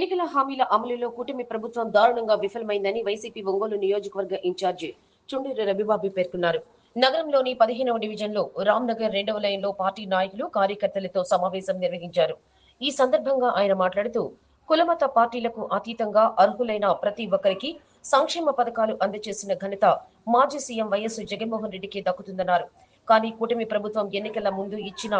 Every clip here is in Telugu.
ఎన్నికల హామీల అమలులో కూటమి ప్రభుత్వం దారుణంగా విఫలమైందని వైసీపీ ఒంగోలు నియోజకవర్గ ఇన్ఛార్జి చుండూరు రవిబాబు పేర్కొన్నారు. నగరంలోని పదిహేనవ డివిజన్లో రామ్నగర్ రెండవ లైన్లో పార్టీ నాయకులు కార్యకర్తలతో సమావేశం నిర్వహించారు. ఈ సందర్భంగా ఆయన మాట్లాడుతూ కులమత పార్టీలకు అతీతంగా అర్హులైన ప్రతి ఒక్కరికి సంక్షేమ పథకాలు అందజేసిన ఘనత మాజీ సీఎం వైఎస్ జగన్మోహన్ రెడ్డికి దక్కుతుందన్నారు. కానీ కూటమి ప్రభుత్వం ఎన్నికల ముందు ఇచ్చిన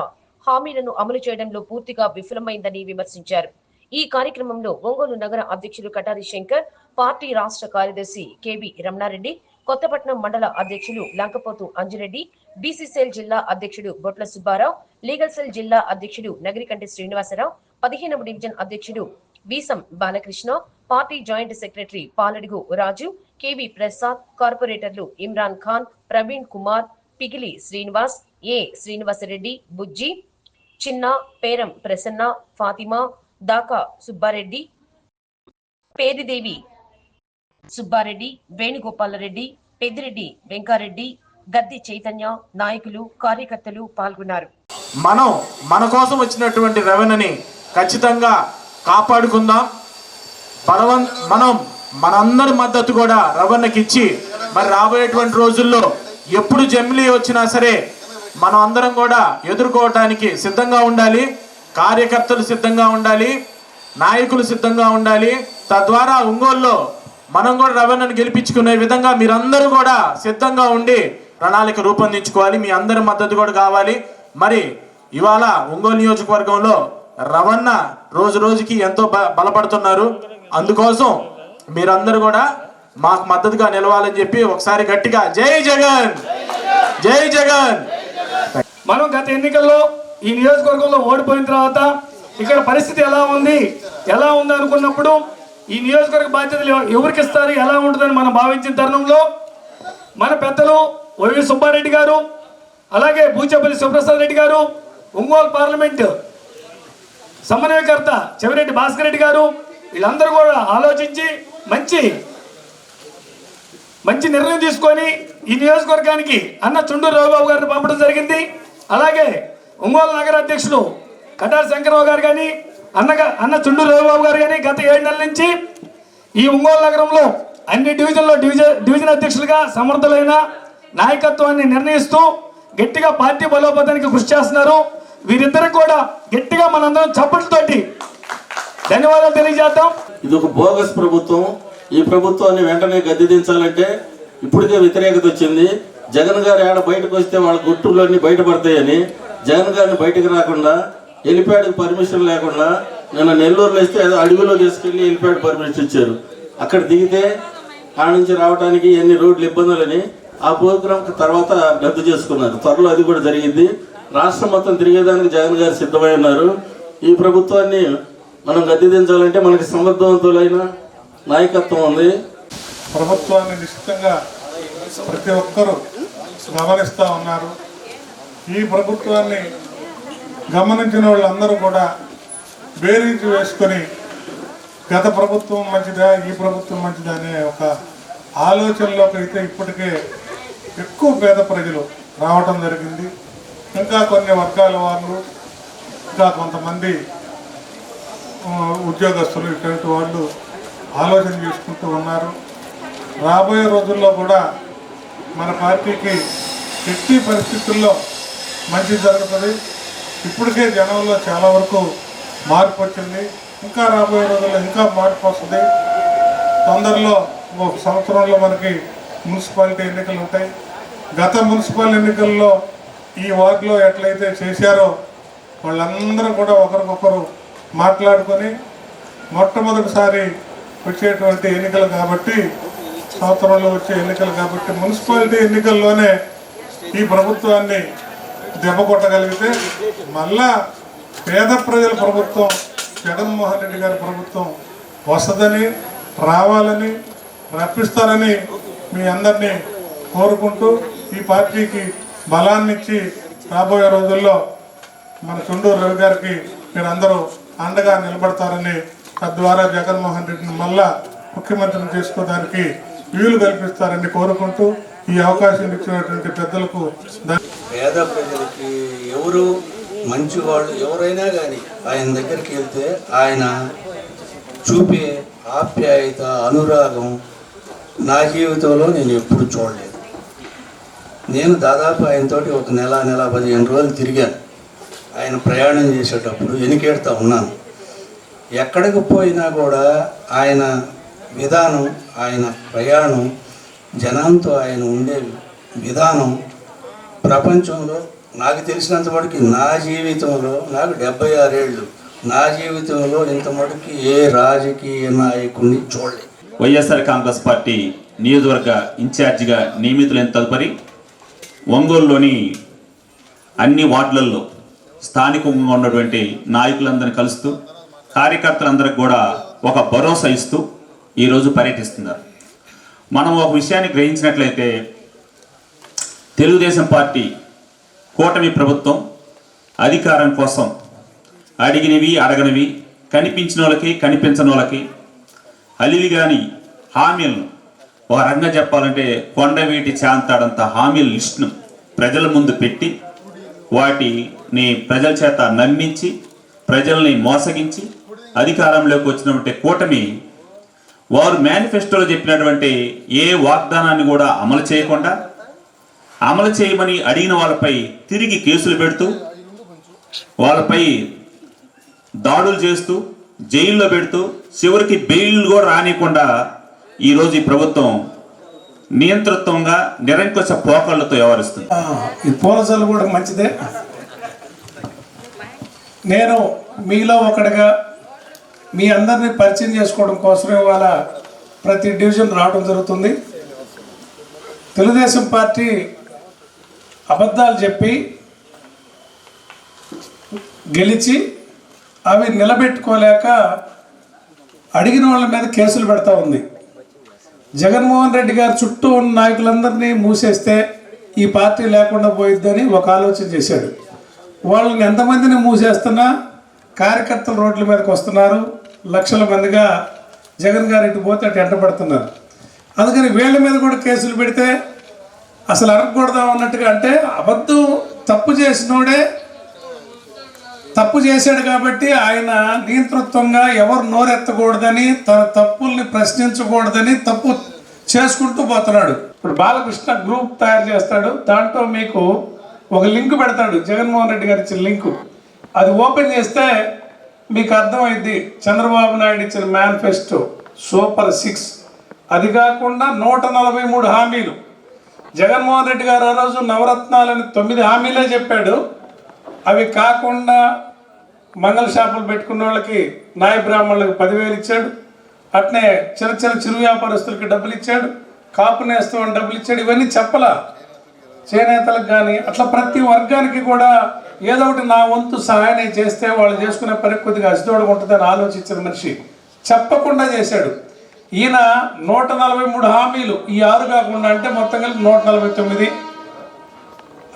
హామీలను అమలు చేయడంలో పూర్తిగా విఫలమైందని విమర్శించారు. ఈ కార్యక్రమంలో ఒంగోలు నగర అధ్యక్షులు కటారి శంకర్ పార్టీ రాష్ట్ర కార్యదర్శి కెబి రమణారెడ్డి కొత్తపట్నం మండల అధ్యక్షులు లంకపోతు అంజిరెడ్డి బీసీసీఎల్ జిల్లా అధ్యక్షుడు బొట్ల సుబ్బారావు లీగల్ సెల్ జిల్లా అధ్యక్షుడు నగరికంటి శ్రీనివాసరావు పదిహేనవ డివిజన్ అధ్యక్షుడు Veesam Balakrishna party joint secretary Paladugu Raju KV Prasad కార్పొరేటర్లు ఇమ్రాన్ ఖాన్ ప్రవీణ్ కుమార్ పిగిలి శ్రీనివాస్ ఏ శ్రీనివాసరెడ్డి బుజ్జి చిన్న పేరం ప్రసన్న ఫాతిమా దాకా సుబ్బారెడ్డి పేదిదేవి సుబ్బారెడ్డి వేణుగోపాలరెడ్డి పెద్దిరెడ్డి వెంకారెడ్డి గద్ది చైతన్య నాయకులు కార్యకర్తలు పాల్గొన్నారు. మనం మన కోసం వచ్చినటువంటి రెవెన్యూని ఖచ్చితంగా కాపాడుకుందాం. బలవం మనం మనందరి మద్దతు కూడా రవణకి ఇచ్చి మరి రాబోయేటువంటి రోజుల్లో ఎప్పుడు జమిలీ వచ్చినా సరే మనం అందరం కూడా ఎదుర్కోవటానికి సిద్ధంగా ఉండాలి. కార్యకర్తలు సిద్ధంగా ఉండాలి నాయకులు సిద్ధంగా ఉండాలి. తద్వారా ఒంగోలులో మనం కూడా రవణను గెలిపించుకునే విధంగా మీరందరూ కూడా సిద్ధంగా ఉండి ప్రణాళిక రూపొందించుకోవాలి. మీ అందరి మద్దతు కూడా కావాలి. మరి ఇవాళ ఒంగోలు నియోజకవర్గంలో రవణ రోజు రోజుకి ఎంతో బలపడుతున్నారు. అందుకోసం మీరందరూ కూడా మాకు మద్దతుగా నిలవాలని చెప్పి ఒకసారి గట్టిగా జై జగన్! జై జగన్! మనం గత ఎన్నికల్లో ఈ నియోజకవర్గంలో ఓడిపోయిన తర్వాత ఇక్కడ పరిస్థితి ఎలా ఉంది? ఎలా ఉంది అనుకున్నప్పుడు ఈ నియోజకవర్గ బాధ్యతలు ఎవరికి ఇస్తారు? ఎలా ఉంటుందని మనం భావించిన తరుణంలో మన పెద్దలు వైవి సుబ్బారెడ్డి గారు అలాగే భూచేపల్లి సుప్రసాద్ రెడ్డి గారు ఒంగోలు పార్లమెంట్ సమన్వయకర్త చెవిరెడ్డి భాస్కర్ రెడ్డి గారు వీళ్ళందరూ కూడా ఆలోచించి మంచి మంచి నిర్ణయం తీసుకొని ఈ నియోజకవర్గానికి అన్న చుండూరు రవిబాబు గారిని పంపడం జరిగింది. అలాగే ఒంగోలు నగర అధ్యక్షులు కటారి శంకరరావు గారు కానీ అన్నగా అన్న చుండూరు రవిబాబు గారు కానీ గత ఏడు నెలల నుంచి ఈ ఒంగోలు నగరంలో అన్ని డివిజన్లో డివిజన్ డివిజన్ అధ్యక్షులుగా సమర్థులైన నాయకత్వాన్ని నిర్ణయిస్తూ గట్టిగా పార్టీ బలోపేతానికి కృషి చేస్తున్నారు. వీరిద్దరికి కూడా గట్టిగా మనందరం చప్పట్లతోటి ధన్యవాదాలు తెలియజేద్దాం. ఇది ఒక బోగస్ ప్రభుత్వం. ఈ ప్రభుత్వాన్ని వెంటనే గద్దెదించాలంటే ఇప్పటికే వ్యతిరేకత వచ్చింది. జగన్ గారు ఏడ బయటకు వస్తే వాళ్ళ గుట్టులన్నీ బయటపడతాయని జగన్ గారిని బయటకు రాకుండా హెలిప్యాడ్కి పర్మిషన్ లేకుండా నిన్న నెల్లూరులో ఇస్తే ఏదో అడవిలో తీసుకెళ్ళి హెలిప్యాడ్ పర్మిషన్ ఇచ్చారు. అక్కడ దిగితే ఆ నుంచి రావడానికి ఎన్ని రోడ్లు ఇబ్బందులని ఆ ప్రోగ్రామ్ తర్వాత రద్దు చేసుకున్నారు. త్వరలో అది కూడా జరిగింది. రాష్ట్రం మొత్తం తిరిగేదానికి జగన్ గారు సిద్ధమై ఉన్నారు. ఈ ప్రభుత్వాన్ని మనం గద్దెదించాలంటే మనకి సమర్థవంతులైన నాయకత్వం ఉంది. ప్రభుత్వాన్ని నిశ్చితంగా ప్రతి ఒక్కరూ గమనిస్తూ ఉన్నారు. ఈ ప్రభుత్వాన్ని గమనించిన వాళ్ళందరూ కూడా బేరీజు వేసుకొని గత ప్రభుత్వం మంచిదా ఈ ప్రభుత్వం మంచిదా అనే ఒక ఆలోచనలోకి అయితే ఇప్పటికే ఎక్కువ పేద ప్రజలు రావటం జరిగింది. ఇంకా కొన్ని వర్గాల వాళ్ళు ఇంకా కొంతమంది ఉద్యోగస్తులు ఇటువంటి వాళ్ళు ఆలోచన చేసుకుంటూ ఉన్నారు. రాబోయే రోజుల్లో కూడా మన పార్టీకి ఎట్టి పరిస్థితుల్లో మంచి జరుగుతుంది. ఇప్పటికే జనంలో చాలా వరకు మార్పు వచ్చింది. ఇంకా రాబోయే రోజుల్లో ఇంకా మార్పు వస్తుంది. తొందరలో ఒక సంవత్సరంలో మనకి మున్సిపాలిటీ ఎన్నికలు ఉంటాయి. గత మున్సిపల్ ఎన్నికల్లో ఈ వార్డులో ఎట్లయితే చేశారో వాళ్ళందరూ కూడా ఒకరికొకరు మాట్లాడుకొని మొట్టమొదటిసారి వచ్చేటువంటి ఎన్నికలు కాబట్టి సంవత్సరంలో వచ్చే ఎన్నికలు కాబట్టి మున్సిపాలిటీ ఎన్నికల్లోనే ఈ ప్రభుత్వాన్ని దెబ్బ కొట్టగలిగితే మళ్ళా పేద ప్రజల ప్రభుత్వం జగన్మోహన్ రెడ్డి గారి ప్రభుత్వం వస్తుందని రావాలని రప్పిస్తారని మీ అందరినీ కోరుకుంటూ ఈ పార్టీకి బలాన్ని ఇచ్చి రాబోయే రోజుల్లో మన చుండూరు రవి గారికి మీరందరూ అండగా నిలబడతారని తద్వారా జగన్మోహన్ రెడ్డిని మళ్ళా ముఖ్యమంత్రిని చేసుకోవడానికి వీలు కల్పిస్తారని కోరుకుంటూ ఈ అవకాశం ఇచ్చినటువంటి పెద్దలకు పేద ప్రజలకి ఎవరు మంచి వాళ్ళు ఎవరైనా కానీ ఆయన దగ్గరికి వెళ్తే ఆయన చూపే ఆప్యాయత అనురాగం నా జీవితంలో నేను ఎప్పుడు చూడలేదు. నేను దాదాపు ఆయనతోటి ఒక నెల నెల పదిహేను రోజులు తిరిగాను. ఆయన ప్రయాణం చేసేటప్పుడు ఎనికేడుతూ ఉన్నాను. ఎక్కడికి పోయినా కూడా ఆయన విధానం ఆయన ప్రయాణం జనంతో ఆయన ఉండే విధానం ప్రపంచంలో నాకు తెలిసినంత మటుకు నా జీవితంలో నాకు డెబ్బై ఆరేళ్ళు నా జీవితంలో ఇంత మటుకు ఏ రాజకీయ నాయకుడిని చూడలేదు. వైఎస్ఆర్ కాంగ్రెస్ పార్టీ నియోజకవర్గ ఇన్ఛార్జిగా నియమితులైన తదుపరి ఒంగోలులోని అన్ని వార్డులలో స్థానికంగా ఉన్నటువంటి నాయకులందరినీ కలుస్తూ కార్యకర్తలందరికి కూడా ఒక భరోసా ఇస్తూ ఈరోజు పర్యటిస్తున్నారు. మనం ఒక విషయాన్ని గ్రహించినట్లయితే తెలుగుదేశం పార్టీ కూటమి ప్రభుత్వం అధికారం కోసం అడిగినవి అడగనివి కనిపించిన వాళ్ళకి కనిపించని వాళ్ళకి అలివిగాని హామీలను ఒక రంగా చెప్పాలంటే కొండవీటి చాంతాడంత హామీల లిస్టును ప్రజల ముందు పెట్టి వాటిని ప్రజల చేత నమ్మించి ప్రజల్ని మోసగించి అధికారంలోకి వచ్చినటువంటి కూటమి వారు మేనిఫెస్టోలో చెప్పినటువంటి ఏ వాగ్దానాన్ని కూడా అమలు చేయకుండా అమలు చేయమని అడిగిన వాళ్ళపై తిరిగి కేసులు పెడుతూ వాళ్ళపై దాడులు చేస్తూ జైల్లో పెడుతూ చివరికి బెయిల్ కూడా రానియకుండా ఈరోజు ఈ ప్రభుత్వం నియంతృత్వంగా నిరంకుశ పోకళ్ళతో వ్యవహరిస్తుంది. ఆ, ఈ పూలజల్లు కూడా మంచిదే. నేను మీలో ఒకటిగా మీ అందరినీ పరిచయం చేసుకోవడం కోసమే ఇవాళ ప్రతి డివిజన్ రావడం జరుగుతుంది. తెలుగుదేశం పార్టీ అబద్ధాలు చెప్పి గెలిచి అవి నిలబెట్టుకోలేక అడిగిన వాళ్ళ మీద కేసులు పెడతా ఉంది. జగన్మోహన్ రెడ్డి గారు చుట్టూ ఉన్న నాయకులందరినీ మూసేస్తే ఈ పార్టీ లేకుండా పోయిద్దని ఒక ఆలోచన చేశాడు. వాళ్ళని ఎంతమందిని మూసేస్తున్నా కార్యకర్తలు రోడ్ల మీదకి వస్తున్నారు. లక్షల మందిగా జగన్ గారు ఇటు పోతే అటు ఎంటబడుతున్నారు అందుకని వీళ్ళ మీద కూడా కేసులు పెడితే అసలు అరగకూడదాం అన్నట్టుగా అంటే అబద్ధం తప్పు చేసినోడే తప్పు చేశాడు కాబట్టి ఆయన నియంతృత్వంగా ఎవరు నోరెత్తకూడదని తన తప్పుల్ని ప్రశ్నించకూడదని తప్పు చేసుకుంటూ పోతున్నాడు. ఇప్పుడు బాలకృష్ణ గ్రూప్ తయారు చేస్తాడు. దాంట్లో మీకు ఒక లింక్ పెడతాడు. జగన్మోహన్ రెడ్డి గారు ఇచ్చిన లింకు. అది ఓపెన్ చేస్తే మీకు అర్థమైంది చంద్రబాబు నాయుడు ఇచ్చిన మేనిఫెస్టో సూపర్ సిక్స్. అది కాకుండా నూట నలభై మూడు హామీలు. జగన్మోహన్ రెడ్డి గారు ఆ రోజు నవరత్నాలని తొమ్మిది హామీలే చెప్పాడు. అవి కాకుండా మంగళ షాపులు పెట్టుకున్న వాళ్ళకి నాయ బ్రాహ్మణులకు పదివేలు ఇచ్చాడు. అట్నే చిన్న చిన్న చిరు వ్యాపారస్తులకి డబ్బులు ఇచ్చాడు. కాపు నేస్తామని డబ్బులు ఇచ్చాడు. ఇవన్నీ చెప్పలా. చేనేతలకు కానీ అట్లా ప్రతి వర్గానికి కూడా ఏదో ఒకటి నా వంతు సహాయం చేస్తే వాళ్ళు చేసుకునే పని కొద్దిగా అసిదోడుగా ఉంటుందని ఆలోచించిన మనిషి చెప్పకుండా చేశాడు. ఈయన నూట నలభై మూడు హామీలు ఈ ఆరు కాకుండా అంటే మొత్తం కలిపి నూట నలభై తొమ్మిది.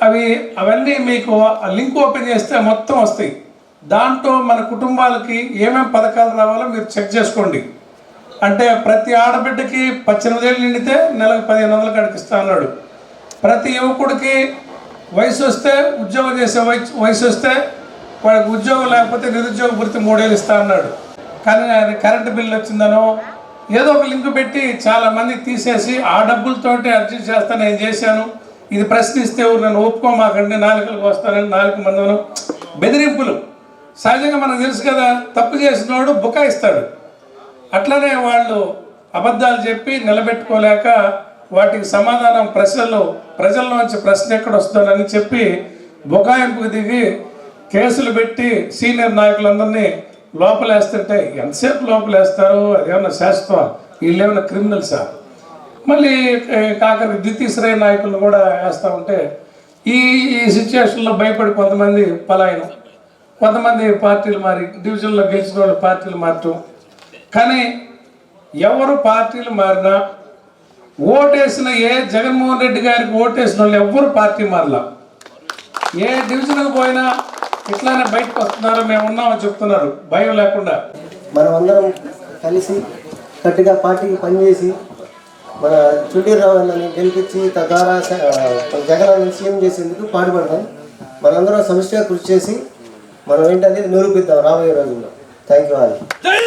అవి అవన్నీ మీకు ఆ లింక్ ఓపెన్ చేస్తే మొత్తం వస్తాయి. దాంట్లో మన కుటుంబాలకి ఏమేమి పథకాలు రావాలో మీరు చెక్ చేసుకోండి. అంటే ప్రతి ఆడబిడ్డకి పద్దెనిమిదేళ్ళు నిండితే నెలకు పదిహేను వందలు కడిపిస్తా అన్నాడు. ప్రతి యువకుడికి వయసు వస్తే ఉద్యోగం చేసే వయసు వయసు వస్తే వాడికి ఉద్యోగం లేకపోతే నిరుద్యోగ వృత్తి మూడేళ్ళు ఇస్తా అన్నాడు. కానీ ఆయన కరెంటు బిల్లు వచ్చిందనో ఏదో ఒక లింక్ పెట్టి చాలా మంది తీసేసి ఆ డబ్బులతోటి అడ్జస్ట్ చేస్తా నేను చేశాను. ఇది ప్రశ్నిస్తే ఎవరు నన్ను ఒప్పుకోమాకండి నాలుగులకు వస్తానని నాలుగు మందను బెదిరింపులు. సహజంగా మనకు తెలుసు కదా తప్పు చేసినవాడు బుకాయిస్తాడు అట్లనే వాళ్ళు అబద్ధాలు చెప్పి నిలబెట్టుకోలేక వాటికి సమాధానం ప్రశ్నలు ప్రజల్లోంచి ప్రశ్న ఎక్కడ వస్తుందని చెప్పి బుకాయింపుకు దిగి కేసులు పెట్టి సీనియర్ నాయకులందరినీ లోపలేస్తుంటే ఎంతసేపు లోపలేస్తారు? అదేమన్నా శాశ్వతం వీళ్ళు ఏమైనా క్రిమినల్సా? మళ్ళీ కాకర కాకరికి నాయకులను కూడా వేస్తూ ఉంటే ఈ ఈ సిచ్యువేషన్లో భయపడి కొంతమంది పలాయనం కొంతమంది పార్టీలు మారి డివిజన్లో గెలిచిన వాళ్ళు పార్టీలు మారటం. కానీ ఎవరు పార్టీలు మారినా ఓటేసిన ఏ జగన్మోహన్ రెడ్డి గారికి ఓటేసిన వాళ్ళు ఎవ్వరు పార్టీ మారలా. ఏ డివిజన్కి పోయినా ఇట్లానే బయటకు వస్తున్నారో మేము ఉన్నామని చెప్తున్నారు. భయం లేకుండా. మనం అందరం కలిసి గట్టిగా పార్టీకి పనిచేసి మన చుండీరావు అన్నని గెలిపించి తద్వారా జగన్ అన్నని సీఎం చేసేందుకు పాటుపడతాం మనందరం సమిష్టిగా కృషి చేసి మనం ఏంటనేది నిరూపిద్దాం రాబోయే రోజుల్లో. థ్యాంక్ యూ ఆల్ జై